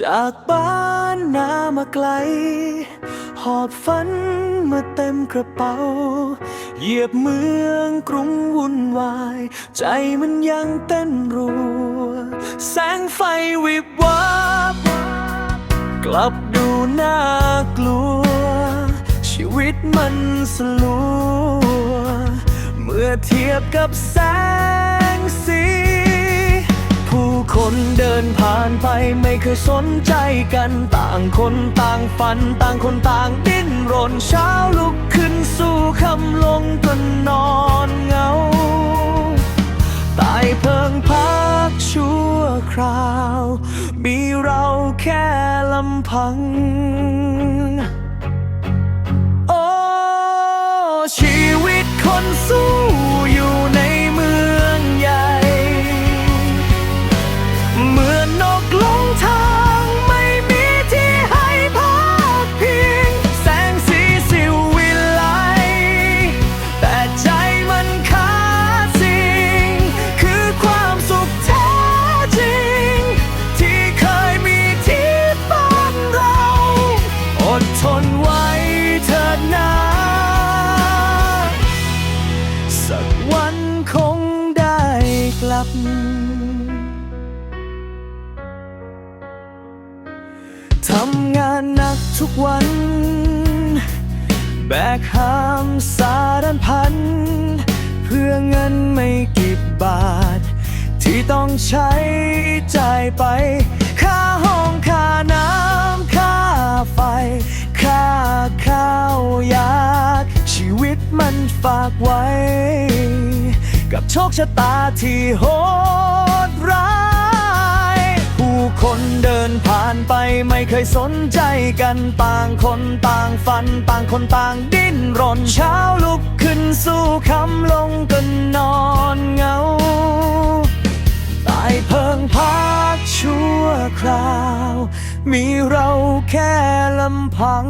จากบ้านนามาไกล หอบฝันมาเต็มกระเป๋า เหยียบเมืองกรุงวุ่นวาย ใจมันยังเต้นรัว แสงไฟวิบวับ กลับดูน่ากลัว ชีวิตมันสลัว เมื่อเทียบกับแสง คนเดินผ่านไปไม่เคยสนใจกันต่างคนต่างฝันต่างคนต่างดิ้นรนเช้าลุกขึ้นสู่คำลงก็นอนเหงาตายเพิงพักชั่วคราว มีเราแค่ลำพัง ลับ ทำงานหนักทุกวัน แบกหามสารพัน เพื่อเงินไม่กี่บาท ที่ต้องใช้จ่ายไป ค่าห้องค่าน้ำค่าไฟ ค่าข้าวยาก ชีวิตมันฝากไว้ กับโชคชะตาที่โหดร้าย ผู้คนเดินผ่านไปไม่เคยสนใจกันต่างคนต่างฝัน ต่างคนต่างดิ้นรนเช้าลุกขึ้นสู้คำลงก็นอนเหงาตายเพิงพักชั่วคราว มีเราแค่ลำพัง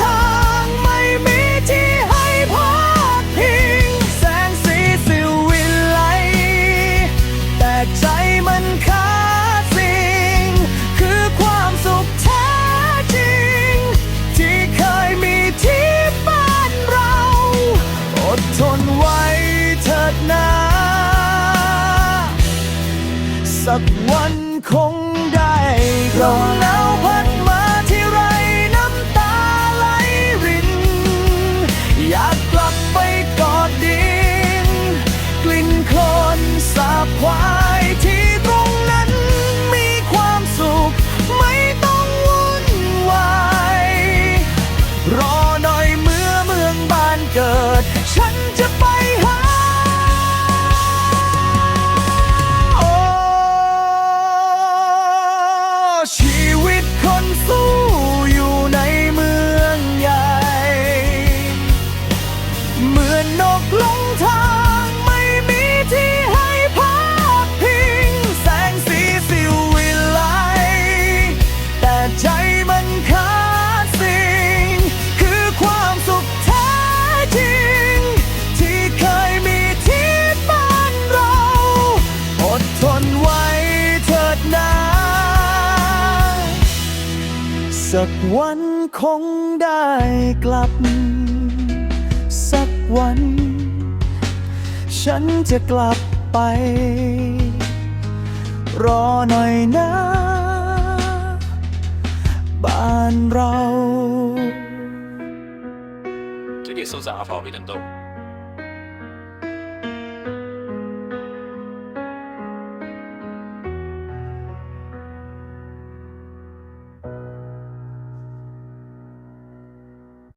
ทางไม่มีที่ให้พักพิง แสงสีสิววิไล แต่ใจมันขาดสิ่ง คือความสุขแท้จริง ที่เคยมีที่บ้านเรา อดทนไว้เถิดนา สักวันคงได้กลมหนาว สักวันคงได้กลับ สักวัน ฉันจะกลับไป รอหน่อยนะ บ้านเรา 这个手上好比得多。